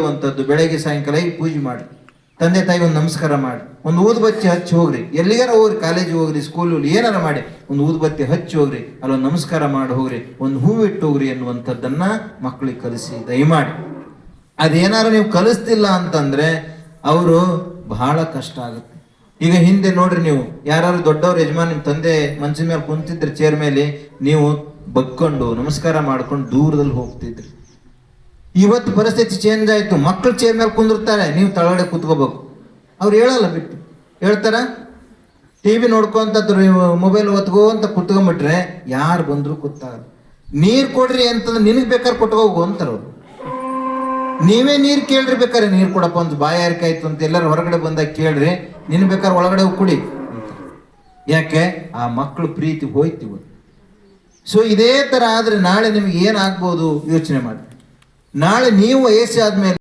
ಮಾಡುವಂಥದ್ದು, ಬೆಳಗ್ಗೆ, ಸಾಯಂಕಾಲ ಈ ಪೂಜೆ ಮಾಡಿ. ತಂದೆ, ತಾಯಿ ಒಂದು ನಮಸ್ಕಾರ ಮಾಡಿ. ಒಂದು ಊದುಬತ್ತಿ ಹಚ್ಚಿ ಹೋಗ್ರಿ. ಎಲ್ಲಿಗಾರ ಹೋಗ್ರಿ, ಕಾಲೇಜಿಗೆ ಹೋಗ್ರಿ ಸ್ಕೂಲ್ ಏನಾರ ಮಾಡಿ. ಒಂದು ಊದುಬತ್ತಿ ಹಚ್ಚಿ ಹೋಗ್ರಿ, ಅಲ್ಲೊಂದು ನಮಸ್ಕಾರ ಮಾಡಿ ಹೋಗ್ರಿ, ಒಂದು ಹೂವು ಇಟ್ಟು ಹೋಗ್ರಿ ಎನ್ನುವಂಥದ್ದನ್ನ ಮಕ್ಕಳಿಗೆ ಕಲಿಸಿ ದಯಮಾಡಿ. ಅದೇನಾರ ನೀವು ಕಲಿಸ್ತಿಲ್ಲ ಅಂತಂದ್ರೆ ಅವರು ಬಹಳ ಕಷ್ಟ ಆಗುತ್ತೆ. ಈಗ ಹಿಂದೆ ನೋಡ್ರಿ ನೀವು ಯಾರು ದೊಡ್ಡವ್ರ ಯಜಮಾನ್ ನಿಮ್ಮ ತಂದೆ ಮನ್ಸಿನ ಮೇಲೆ ಕುಂತಿದ್ರೆ ಚೇರ್ ಮೇಲೆ, ನೀವು ಬಗ್ಕೊಂಡು ನಮಸ್ಕಾರ ಮಾಡ್ಕೊಂಡು ದೂರದಲ್ಲಿ ಹೋಗ್ತಿದ್ರಿ. ಇವತ್ತು ಪರಿಸ್ಥಿತಿ ಚೇಂಜ್ ಆಯಿತು ಮಕ್ಕಳು ಚೇರ್ ಮೇಲೆ ಕುಂದಿರ್ತಾರೆ, ನೀವು ತಳಗಡೆ ಕೂತ್ಕೋಬೇಕು. ಅವ್ರು ಹೇಳಲ್ಲ ಬಿಟ್ಟು. ಹೇಳ್ತಾರ? ಟಿ ವಿ ನೋಡ್ಕೊಂತ ಮೊಬೈಲ್ ಒತ್ಕೋಂತ ಕುತ್ಕೊಂಡ್ಬಿಟ್ರೆ ಯಾರು ಬಂದ್ರು ಕೂತಾರ. ನೀರ್ ಕೊಡ್ರಿ ಅಂತಂದ್ರೆ ನಿನಗೆ ಬೇಕಾದ್ರೆ ಕೊಟ್ಕೋಗು ಅಂತಾರ ನೀವೇ ನೀರ್ ಕೇಳ್ರಿ ಬೇಕಾರೆ ನೀರ್ ಕೊಡಪ್ಪ ಒಂದು ಬಾಯಾರಿಕೆ ಆಯ್ತು ಅಂತ ಎಲ್ಲರೂ ಹೊರಗಡೆ ಬಂದಾಗ ಕೇಳ್ರಿ, ನಿನ್ ಬೇಕಾದ್ರೆ ಒಳಗಡೆ ಕುಡಿ ಯಾಕೆ? ಆ ಮಕ್ಕಳು ಪ್ರೀತಿ ಹೋಯ್ತಿವ ಸೊ ಇದೇ ತರ ಆದ್ರೆ ನಾಳೆ ನಿಮ್ಗೆ ಏನಾಗ್ಬೋದು ಯೋಚನೆ ಮಾಡಿ. ನಾಳೆ ನೀವು ವಯಸ್ಸಾದ್ಮೇಲೆ